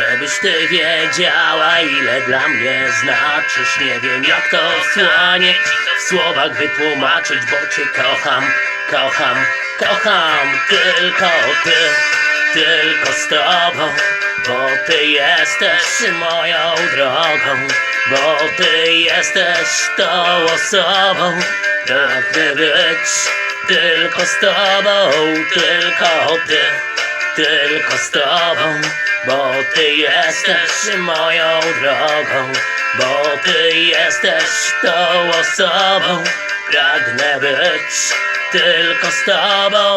Żebyś ty wiedziała, ile dla mnie znaczysz. Nie wiem jak to słanie w słowach wytłumaczyć Bo cię kocham, kocham, kocham Tylko ty, tylko z tobą Bo ty jesteś moją drogą Bo ty jesteś tą osobą. Pragnę być tylko z tobą Tylko ty tylko z tobą, ty jesteś moją drogą, bo ty jesteś tą osobą, pragnę być tylko z tobą.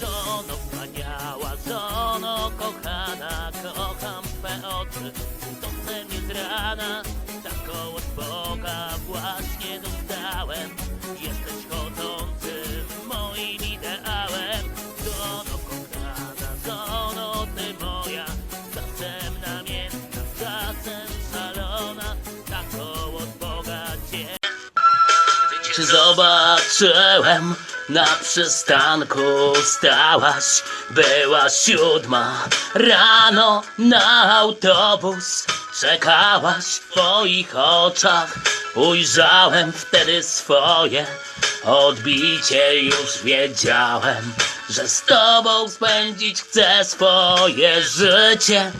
Żono wspaniała, żono kochana, kocham twe oczy, budzące mnie z rana, taką od Boga właśnie dostałem. Jesteś czy zobaczyłem na przystanku stałaś Była siódma. Rano na autobus Czekałaś w twoich oczach. Ujrzałem wtedy swoje odbicie Już wiedziałem, że z tobą spędzić chcę swoje życie.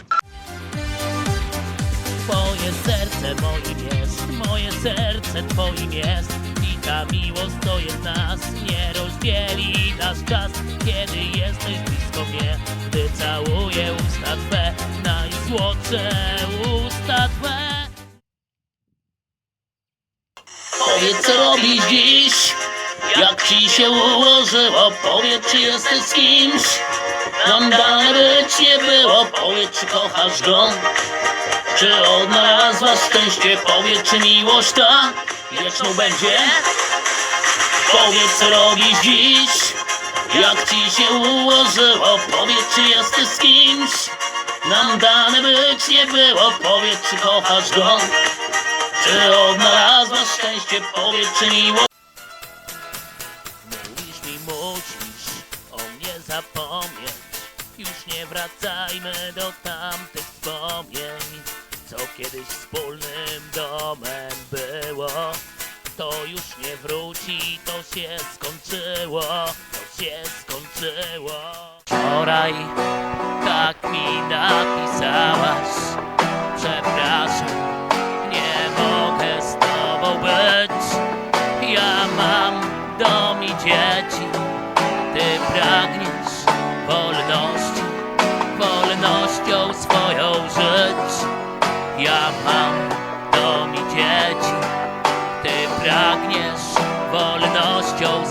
Twoje serce moim jest, moje serce twoim jest Ta miłość to jest nas, nie rozdzieli nasz czas. Kiedy jesteś blisko mnie, gdy całuję usta twe Najsłodsze usta twe. Powiedz co robisz dziś, jak ci się ułożyło? Powiedz czy jesteś z kimś, nam dane być nie było. Powiedz czy kochasz go czy odnalazłaś szczęście? Powiedz, czy miłość ta wieczną będzie? Powiedz, co robisz dziś? Jak ci się ułożyło? Powiedz, czy jesteś z kimś? Nam dane być nie było. Powiedz, czy kochasz go? Czy odnalazłaś szczęście? Powiedz, czy miłość... Mówisz mi, musisz o mnie zapomnieć Już nie wracajmy do tamtych wspomnień Co kiedyś wspólnym domem było To już nie wróci, to się skończyło To się skończyło. Wczoraj tak mi napisałaś Przepraszam, nie mogę z tobą być. Ja mam dom i dzieci Ty pragniesz wolności Wolnością swoją żyć Ja mam dom i dzieci. Ty pragniesz wolnością